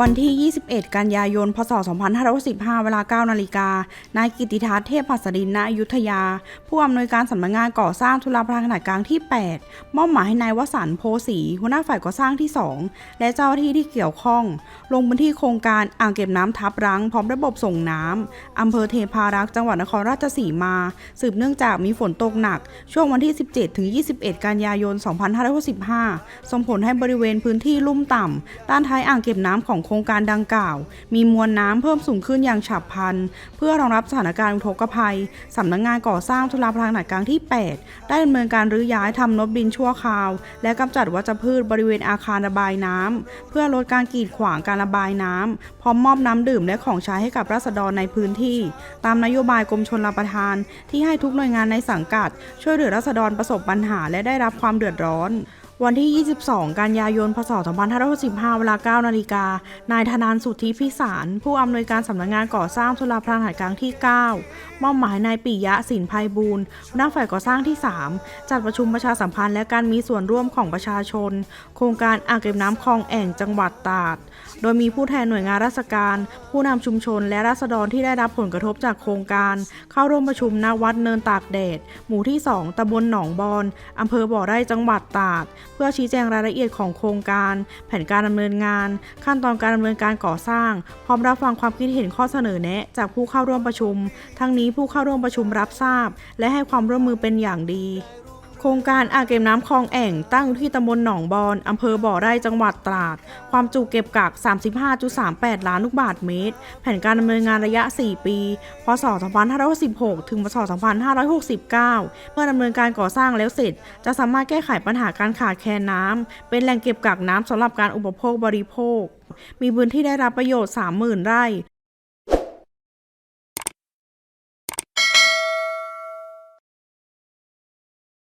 วันที่ 21 กันยายน พศ 2515เวลา 9 นาฬิกา นายกิติทัศน์เทพหัสดินณอยุธยา ผู้อำนวยการสำนักงานก่อสร้างทุลาภารขนาดกลางที่ 8 มอบหมายให้นายวสันต์โพสีหัวหน้าฝ่ายก่อสร้างที่ 2 และเจ้าหน้าที่ที่เกี่ยวข้อง ลงพื้นที่โครงการอ่างเก็บน้ำทับรัง พร้อมระบบส่งน้ำอำเภอเทพารักษ์จังหวัดนครราชสีมา สืบเนื่องจากมีฝนตกหนัก ช่วงวันที่ 17 ถึง 21 กันยายน 2565 ส่งผลให้บริเวณพื้นที่ลุ่มต่ำด้านท้ายอ่างเก็บน้ำของโครงการดังกล่าว มีมวลน้ำเพิ่มสูงขึ้นอย่างฉับพลัน เพื่อรองรับสถานการณ์อุทกภัยสำนักงานก่อสร้างทุลาภารขนาดกลางที่ 8 ได้ดำเนินการรื้อย้ายทำนบดินชั่วคราว และกำจัดวัชพืชบริเวณอาคารระบายน้ำเพื่อลดการกีดขวางการระบายน้ำพร้อมมอบน้ำดื่มและของใช้ให้กับราษฎรในพื้นที่ ตามนโยบายกรมชลประทาน ที่ให้ทุกหน่วยงานในสังกัด ช่วยเหลือราษฎรประสบปัญหาและได้รับความเดือดร้อน วันที่ 22 กันยายน พศ 2565 เวลา 9 นาฬิกา นายธนานสุทธิพิสาร ผู้อำนวยการสำนักงานก่อสร้างทุลาภารขนาดกลางที่ 9 มอบหมายนายปิยะสินภัยบูรณ์หัวหน้าฝ่ายก่อสร้างที่ 3 จัดประชุมประชาสัมพันธ์และการมีส่วนร่วมของประชาชน โครงการอ่างเก็บน้ำคลองแอ่งจังหวัดตราด โดยมีผู้แทนหน่วยงานราชการ ผู้นำชุมชน และราษฎรที่ได้รับผลกระทบจากโครงการ เข้าร่วมประชุมณวัดเนินตากแดด หมู่ที่ 2ตำบลหนองบอนอำเภอบ่อไร่จังหวัดตราด พื่อชี้แจงรายละเอียดของโครงการ แผนการดำเนินงาน ขั้นตอนการดำเนินการก่อสร้าง พร้อมรับฟังความคิดเห็นข้อเสนอแนะ จากผู้เข้าร่วมประชุม ทั้งนี้ผู้เข้าร่วมประชุมรับทราบ และให้ความร่วมมือเป็นอย่างดี โครงการอ่างเก็บน้ำคลองแอ่งตั้งอยู่ที่ตำบลหนองบอนอำเภอบ่อไร่จังหวัดตราด ความจุเก็บกัก 35.38 ล้านลูกบาทเมตร แผนการดำเนินงานระยะ 4 ปี พศ 2516ถึง พศ 2569 เมื่อดำเนินการก่อสร้างแล้วเสร็จ จะสามารถแก้ไขปัญหาการขาดแคลนน้ำ เป็นแหล่งเก็บกักน้ำสำหรับการอุปโภคบริโภค มีพื้นที่ได้รับประโยชน์ 30,000 ไร่